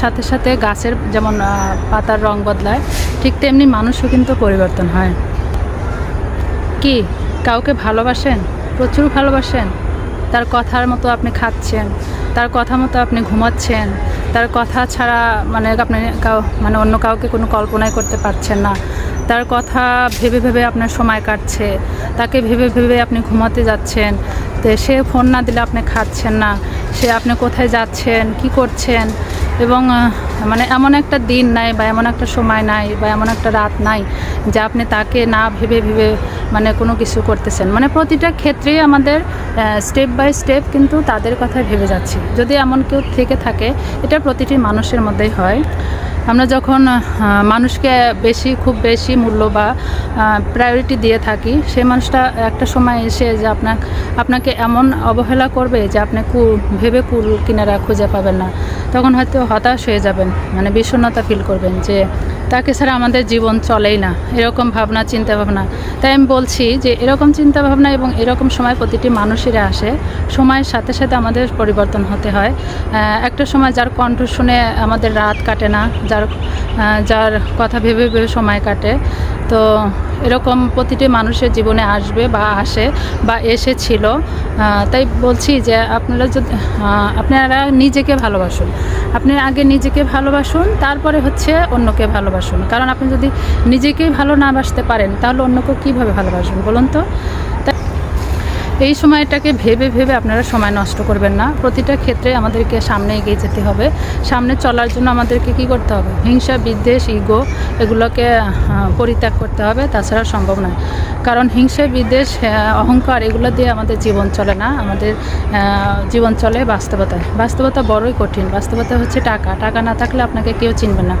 সাথে সাথে গাছের যেমন পাতার রং বদলায়, ঠিক তেমনি মানুষও কিন্তু পরিবর্তন হয়। কি, কাউকে ভালোবাসেন? প্রচুর ভালোবাসেন? তার কথার মতো আপনি খাচ্ছেন, তার কথা মতো আপনি ঘুমাচ্ছেন, তার কথা ছাড়া মানে আপনি মানে অন্য কাউকে কোনো কল্পনাই করতে পারছেন না। তার কথা ভেবে ভেবে আপনার সময় কাটছে, তাকে ভেবে ভেবে আপনি ঘুমাতে যাচ্ছেন, তো সে ফোন না দিলে আপনি খাচ্ছেন না, সে আপনি কোথায় যাচ্ছেন, কি করছেন এবং মানে এমন একটা দিন নাই বা এমন একটা সময় নাই বা এমন একটা রাত নাই যে আপনি তাকে না ভেবে ভেবে মানে কোনো কিছু করতেছেন। মানে প্রতিটা ক্ষেত্রেই আমাদের স্টেপ বাই স্টেপ কিন্তু তাদের কথা ভেবে যাচ্ছি। যদি এমন কেউ থেকে থাকে, এটা প্রতিটি মানুষের মধ্যেই হয়। আমরা যখন মানুষকে বেশি, খুব বেশি মূল্য বা প্রায়োরিটি দিয়ে থাকি, সেই মানুষটা একটা সময় এসে যে আপনার আপনাকে এমন অবহেলা করবে যে আপনি কু, ভেবে কুল কিনারা খুঁজে পাবেন না। তখন হয়তো হতাশ হয়ে যাবেন মানে বিষণ্ণতা ফিল করবেন যে তাকে ছাড়া আমাদের জীবন চলেই না। এরকম ভাবনা চিন্তা ভাবনা তাই আমি বলছি যে এরকম চিন্তা ভাবনা এবং এরকম সময় প্রতিটি মানুষেরা আসে। সময়ের সাথে সাথে আমাদের পরিবর্তন হতে হয়। একটা সময় যার কণ্ঠ শুনে আমাদের রাত কাটে না, যার যার কথা ভেবে ভেবে সময় কাটে। তো এরকম প্রতিটি মানুষের জীবনে আসবে বা আসে বা এসেছিল। তাই বলছি যে আপনারা যদি আপনারা নিজেকে ভালোবাসুন। আপনি আগে নিজেকে ভালোবাসুন, তারপরে হচ্ছে অন্যকে ভালোবাসুন। কারণ আপনি যদি নিজেকেই ভালো না বাসতে পারেন, তাহলে অন্যকে কীভাবে ভালোবাসবেন বলুন তো? এই সময়টাকে ভেবে ভেবে আপনারা সময় নষ্ট করবেন না। প্রতিটা ক্ষেত্রে আমাদেরকে সামনে এগিয়ে যেতে হবে। সামনে চলার জন্য আমাদেরকে কি করতে হবে? হিংসা, বিদ্বেষ ইগো এগুলোকে পরিত্যাগ করতে হবে, তাছাড়া সম্ভব নয়। কারণ হিংসা, বিদ্বেষ অহংকার এগুলো দিয়ে আমাদের জীবন চলে না। আমাদের জীবন চলে বাস্তবতায়। বাস্তবতা বড়ই কঠিন। বাস্তবতা হচ্ছে টাকা। টাকা না থাকলে আপনাকে কেউ চিনবে না।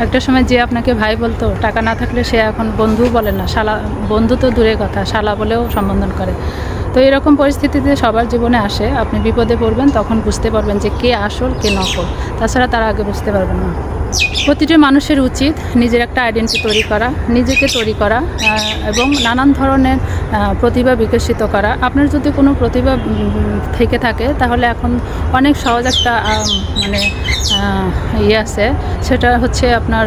একটা সময় যে আপনাকে ভাই বলতো, টাকা না থাকলে সে এখন বন্ধু বলে না। শালা, বন্ধু তো দূরের কথা। শালা বলেও সম্বোধন করে। তো এরকম পরিস্থিতিতে সবার জীবনে আসে, আপনি বিপদে পড়বেন, তখন বুঝতে পারবেন যে কে আসল, কে নকল। তাছাড়া তারা আগে বুঝতে পারবেন না। প্রতিটি মানুষের উচিত নিজের একটা আইডেন্টি তৈরি করা, নিজেকে তৈরি করা এবং নানান ধরনের প্রতিভা বিকশিত করা। আপনার যদি কোনো প্রতিভা থেকে থাকে, তাহলে এখন অনেক সহজ একটা মানে ইয়ে আছে। সেটা হচ্ছে আপনার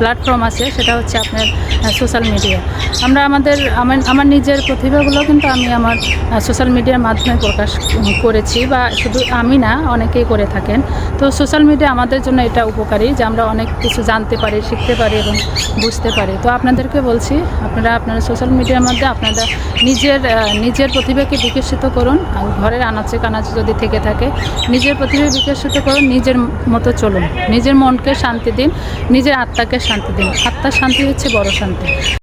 প্ল্যাটফর্ম আছে, সেটা হচ্ছে আপনার সোশ্যাল মিডিয়া আমরা আমাদের, আমার আমার নিজের প্রতিভাগুলো কিন্তু আমি আমার সোশ্যাল মিডিয়ার মাধ্যমে প্রকাশ করেছি বা শুধু আমি না, অনেকেই করে থাকেন। তো সোশ্যাল মিডিয়া আমাদের জন্য এটা উপকারী। যে আমরা অনেক কিছু জানতে পারি, শিখতে পারি এবং বুঝতে পারি। তো আপনাদেরকে বলছি, আপনারা আপনারা সোশ্যাল মিডিয়ার মধ্যে আপনারা নিজের নিজের প্রতিভাকে বিকশিত করুন আর ঘরের আনাচে কানাচে যদি থেকে থাকে, নিজের প্রতিভা বিকশিত করুন, নিজের মতো চলুন। নিজের মনকে শান্তি দিন, নিজের আত্মাকে শান্তি দিন। আত্মার শান্তি হচ্ছে বড় শান্তি।